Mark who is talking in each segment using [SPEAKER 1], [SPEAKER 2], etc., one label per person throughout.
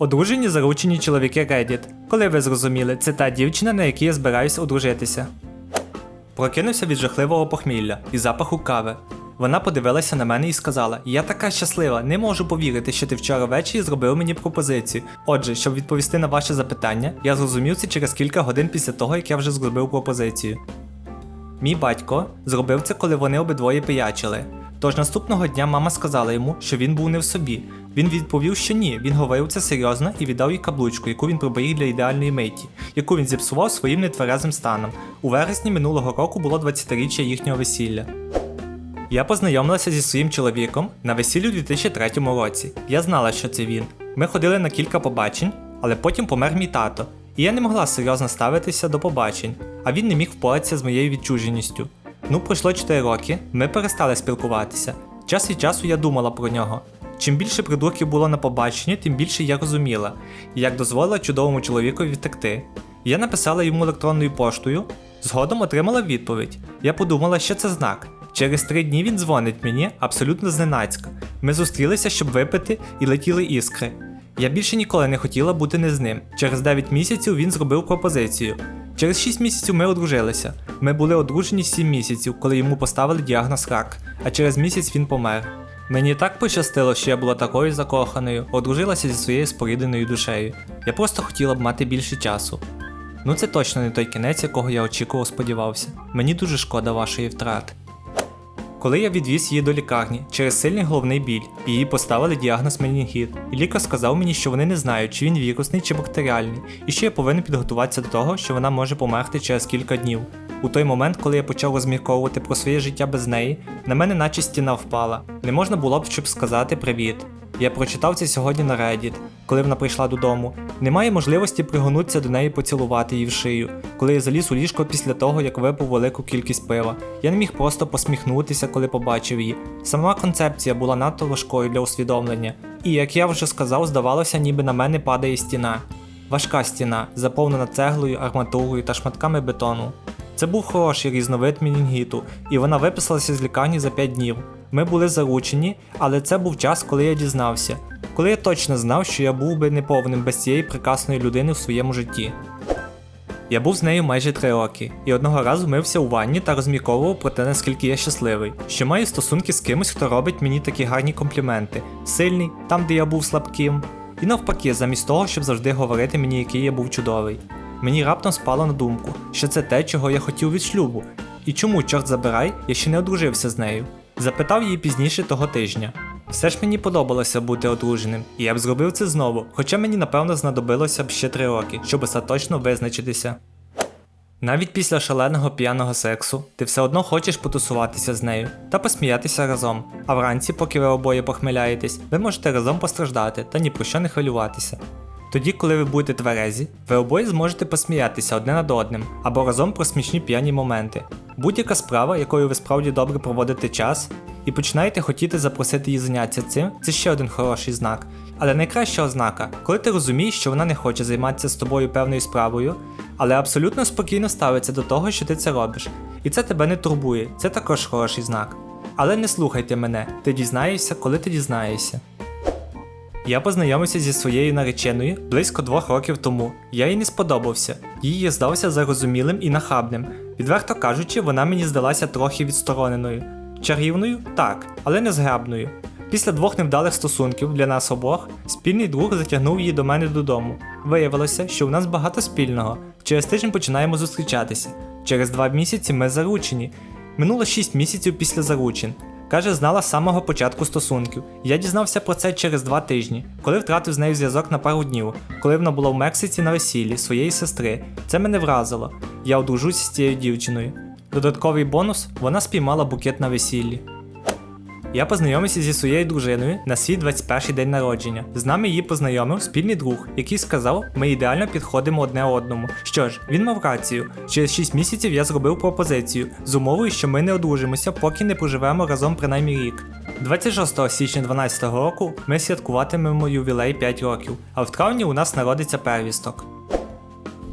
[SPEAKER 1] Одружені заручені чоловіки Reddit. Коли ви зрозуміли, це та дівчина, на якій я збираюсь одружитися. Прокинувся від жахливого похмілля і запаху кави. Вона подивилася на мене і сказала: Я така щаслива, не можу повірити, що ти вчора ввечері зробив мені пропозицію. Отже, щоб відповісти на ваше запитання, я зрозумів це через кілька годин після того, як я вже зробив пропозицію. Мій батько зробив це, коли вони обидвоє пиячили. Тож наступного дня мама сказала йому, що він був не в собі. Він відповів, що ні, він говорив це серйозно і віддав їй каблучку, яку він приберіг для ідеальної миті, яку він зіпсував своїм нетверезим станом. У вересні минулого року було 20-річчя їхнього весілля. Я познайомилася зі своїм чоловіком на весіллі у 2003 році. Я знала, що це він. Ми ходили на кілька побачень, але потім помер мій тато, і я не могла серйозно ставитися до побачень, а він не міг впоратися з моєю відчуженістю. Ну, пройшло 4 роки, ми перестали спілкуватися. Час від часу я думала про нього. Чим більше придурків було на побаченні, тим більше я розуміла, як дозволила чудовому чоловікові втекти. Я написала йому електронною поштою, згодом отримала відповідь. Я подумала, що це знак. Через три дні він дзвонить мені абсолютно зненацька. Ми зустрілися, щоб випити, і летіли іскри. Я більше ніколи не хотіла бути не з ним. Через 9 місяців він зробив пропозицію. Через 6 місяців ми одружилися. Ми були одружені 7 місяців, коли йому поставили діагноз рак, а через місяць він помер. Мені так пощастило, що я була такою закоханою, одружилася зі своєю спорідненою душею. Я просто хотіла б мати більше часу. Ну це точно не той кінець, якого я очікував, сподівався. Мені дуже шкода вашої втрати. Коли я відвіз її до лікарні через сильний головний біль, її поставили діагноз менінгіт, і лікар сказав мені, що вони не знають, чи він вірусний чи бактеріальний, і що я повинен підготуватися до того, що вона може померти через кілька днів. У той момент, коли я почав розмірковувати про своє життя без неї, на мене наче стіна впала. Не можна було б щоб сказати привіт. Я прочитав це сьогодні на Reddit, коли вона прийшла додому. Немає можливості пригонутися до неї поцілувати її в шию, коли я заліз у ліжко після того, як випив велику кількість пива. Я не міг просто посміхнутися, коли побачив її. Сама концепція була надто важкою для усвідомлення, і як я вже сказав, здавалося, ніби на мене падає стіна. Важка стіна, заповнена цеглою, арматурою та шматками бетону. Це був хороший різновид мінінгіту, і вона виписалася з лікарні за 5 днів. Ми були заручені, але це був час, коли я дізнався, коли я точно знав, що я був би неповним без цієї прекрасної людини в своєму житті. Я був з нею майже 3 роки, і одного разу мився у ванні та розмірковував про те, наскільки я щасливий, що маю стосунки з кимось, хто робить мені такі гарні компліменти, сильний, там, де я був слабким. І навпаки, замість того, щоб завжди говорити мені, який я був чудовий. Мені раптом спало на думку, що це те, чого я хотів від шлюбу, і чому, чорт забирай, я ще не одружився з нею. Запитав її пізніше того тижня. Все ж мені подобалося бути одруженим, і я б зробив це знову, хоча мені напевно знадобилося б ще три роки, щоб остаточно визначитися. Навіть після шаленого п'яного сексу ти все одно хочеш потусуватися з нею та посміятися разом. А вранці, поки ви обоє похмеляєтесь, ви можете разом постраждати та ні про що не хвилюватися. Тоді, коли ви будете тверезі, ви обоє зможете посміятися одне над одним або разом про смішні п'яні моменти. Будь-яка справа, якою ви справді добре проводите час, і починаєте хотіти запросити її заняття цим, це ще один хороший знак. Але найкраща ознака, коли ти розумієш, що вона не хоче займатися з тобою певною справою, але абсолютно спокійно ставиться до того, що ти це робиш. І це тебе не турбує, це також хороший знак. Але не слухайте мене, ти дізнаєшся, коли ти дізнаєшся. Я познайомився зі своєю нареченою близько двох років тому. Я їй не сподобався. Їй здався зарозумілим і нахабним. Відверто кажучи, вона мені здалася трохи відстороненою. Чарівною так, але не зграбною. Після двох невдалих стосунків для нас обох спільний друг затягнув її до мене додому. Виявилося, що у нас багато спільного. Через тиждень починаємо зустрічатися. Через два місяці ми заручені. Минуло 6 місяців після заручин. Каже, знала з самого початку стосунків. Я дізнався про це через два тижні, коли втратив з нею зв'язок на пару днів, коли вона була в Мексиці на весіллі своєї сестри. Це мене вразило. Я одружуся з цією дівчиною. Додатковий бонус вона спіймала букет на весіллі. Я познайомився зі своєю дружиною на свій 21 день народження. З нами її познайомив спільний друг, який сказав, ми ідеально підходимо одне одному. Що ж, він мав рацію. Через 6 місяців я зробив пропозицію з умовою, що ми не одружимося, поки не проживемо разом принаймні рік. 26 січня 2012 року ми святкуватимемо ювілей 5 років, а в травні у нас народиться первісток.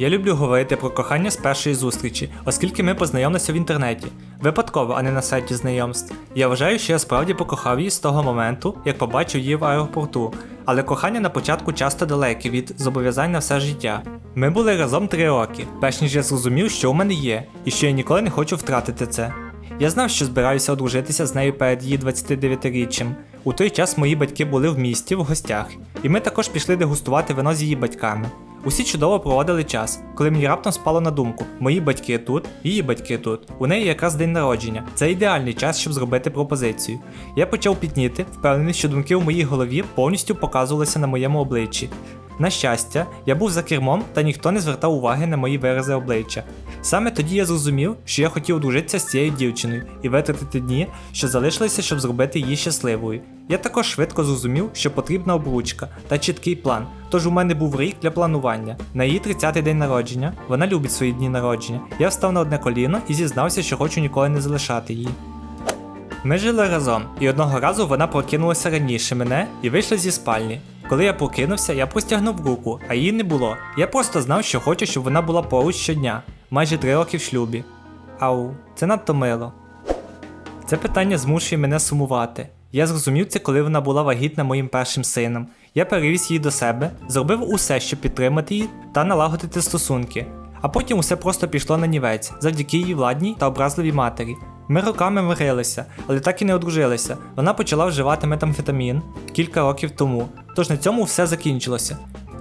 [SPEAKER 1] Я люблю говорити про кохання з першої зустрічі, оскільки ми познайомилися в інтернеті. Випадково, а не на сайті знайомств. Я вважаю, що я справді покохав її з того моменту, як побачив її в аеропорту. Але кохання на початку часто далеке від зобов'язань на все життя. Ми були разом три роки, перш ніж я зрозумів, що у мене є, і що я ніколи не хочу втратити це. Я знав, що збираюся одружитися з нею перед її 29-річчям. У той час мої батьки були в місті в гостях, і ми також пішли дегустувати вино з її батьками. Усі чудово проводили час, коли мені раптом спало на думку: мої батьки тут, її батьки тут. У неї якраз день народження. Це ідеальний час, щоб зробити пропозицію. Я почав пітніти, впевнений, що думки в моїй голові повністю показувалися на моєму обличчі. На щастя, я був за кермом, та ніхто не звертав уваги на мої вирази обличчя. Саме тоді я зрозумів, що я хотів одружитися з цією дівчиною і витратити дні, що залишилися, щоб зробити її щасливою. Я також швидко зрозумів, що потрібна обручка та чіткий план. Тож у мене був рік для планування. На її 30-й день народження, вона любить свої дні народження. Я встав на одне коліно і зізнався, що хочу ніколи не залишати її. Ми жили разом, і одного разу вона прокинулася раніше мене і вийшла зі спальні. Коли я прокинувся, я простягнув руку, а її не було. Я просто знав, що хочу, щоб вона була поруч щодня, майже три роки в шлюбі. Ау, це надто мило. Це питання змушує мене сумувати. Я зрозумів це, коли вона була вагітна моїм першим сином. Я перевіз її до себе, зробив усе, щоб підтримати її та налагодити стосунки. А потім усе просто пішло на нівець завдяки її владній та образливій матері. Ми роками мирилися, але так і не одружилися. Вона почала вживати метамфетамін кілька років тому, тож на цьому все закінчилося.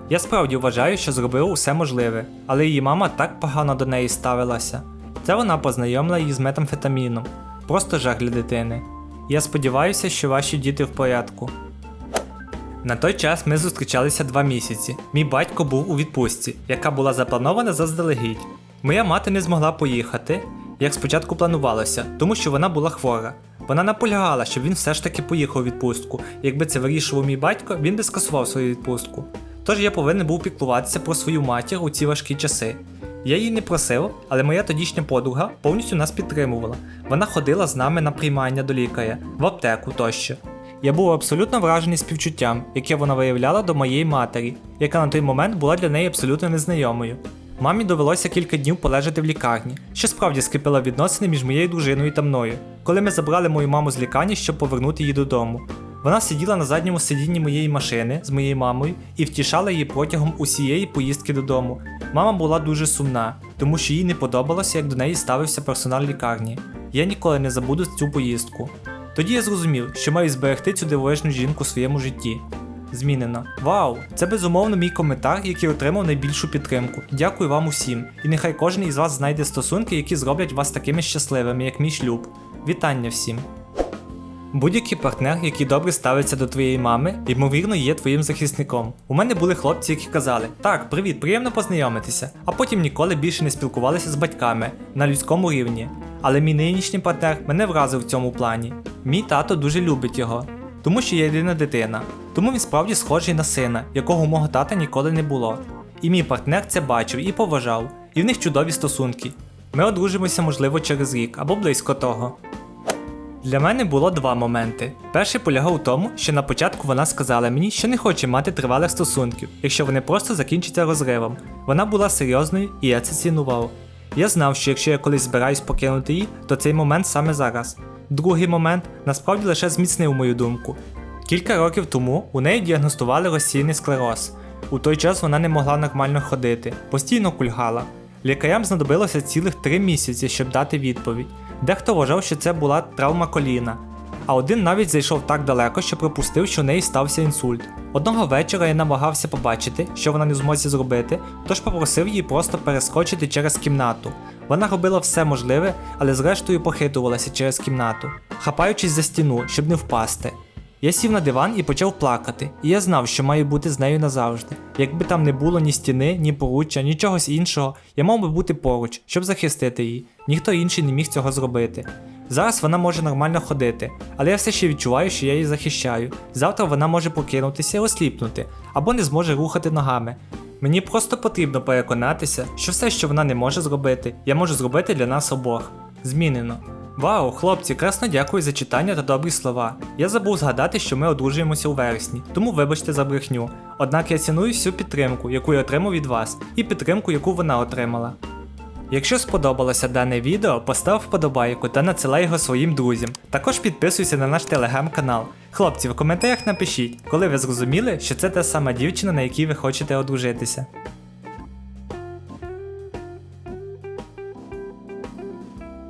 [SPEAKER 1] Я справді вважаю, що зробив усе можливе, але її мама так погано до неї ставилася. Це вона познайомила її з метамфетаміном. Просто жах для дитини. Я сподіваюся, що ваші діти в порядку. На той час ми зустрічалися два місяці. Мій батько був у відпустці, яка була запланована заздалегідь. Моя мати не змогла поїхати, як спочатку планувалося, тому що вона була хвора. Вона наполягала, щоб він все ж таки поїхав у відпустку. Якби це вирішував мій батько, він би скасував свою відпустку. Тож я повинен був піклуватися про свою матір у ці важкі часи. Я її не просив, але моя тодішня подруга повністю нас підтримувала. Вона ходила з нами на приймання до лікаря, в аптеку тощо. Я був абсолютно вражений співчуттям, яке вона виявляла до моєї матері, яка на той момент була для неї абсолютно незнайомою. Мамі довелося кілька днів полежати в лікарні, що справді скипила відносини між моєю дружиною та мною, коли ми забрали мою маму з лікарні, щоб повернути її додому. Вона сиділа на задньому сидінні моєї машини з моєю мамою і втішала її протягом усієї поїздки додому. Мама була дуже сумна, тому що їй не подобалося, як до неї ставився персонал лікарні. Я ніколи не забуду цю поїздку. Тоді я зрозумів, що маю зберегти цю дивовижну жінку в своєму житті. Змінено. Вау! Це безумовно мій коментар, який отримав найбільшу підтримку. Дякую вам усім. І нехай кожен із вас знайде стосунки, які зроблять вас такими щасливими, як мій шлюб. Вітання всім! Будь-який партнер, який добре ставиться до твоєї мами, ймовірно, є твоїм захисником. У мене були хлопці, які казали: Так, привіт, приємно познайомитися, а потім ніколи більше не спілкувалися з батьками на людському рівні. Але мій нинішній партнер мене вразив в цьому плані. Мій тато дуже любить його, тому що я єдина дитина. Тому він справді схожий на сина, якого мого тата ніколи не було. І мій партнер це бачив і поважав, і в них чудові стосунки. Ми одружимося, можливо, через рік або близько того. Для мене було два моменти. Перший полягав у тому, що на початку вона сказала мені, що не хоче мати тривалих стосунків, якщо вони просто закінчаться розривом. Вона була серйозною і я це цінував. Я знав, що якщо я колись збираюсь покинути її, то цей момент саме зараз. Другий момент насправді лише зміцнив мою думку. Кілька років тому у неї діагностували розсійний склероз. У той час вона не могла нормально ходити, постійно кульгала. Лікарям знадобилося цілих три місяці, щоб дати відповідь. Дехто вважав, що це була травма коліна. А один навіть зайшов так далеко, що припустив, що у неї стався інсульт. Одного вечора я намагався побачити, що вона не зможе зробити, тож попросив її просто перескочити через кімнату. Вона робила все можливе, але зрештою похитувалася через кімнату, хапаючись за стіну, щоб не впасти. Я сів на диван і почав плакати, і я знав, що маю бути з нею назавжди. Якби там не було ні стіни, ні поруччя, ні чогось іншого, я мав би бути поруч, щоб захистити її. Ніхто інший не міг цього зробити. Зараз вона може нормально ходити, але я все ще відчуваю, що я її захищаю. Завтра вона може покинутися і осліпнути, або не зможе рухати ногами. Мені просто потрібно переконатися, що все, що вона не може зробити, я можу зробити для нас обох. Змінено. Вау, хлопці, красно дякую за читання та добрі слова. Я забув згадати, що ми одружуємося у вересні, тому вибачте за брехню. Однак я ціную всю підтримку, яку я отримав від вас, і підтримку, яку вона отримала. Якщо сподобалося дане відео, постав вподобайку та надсилай його своїм друзям. Також підписуйся на наш телеграм-канал. Хлопці, в коментарях напишіть, коли ви зрозуміли, що це та сама дівчина, на якій ви хочете одружитися.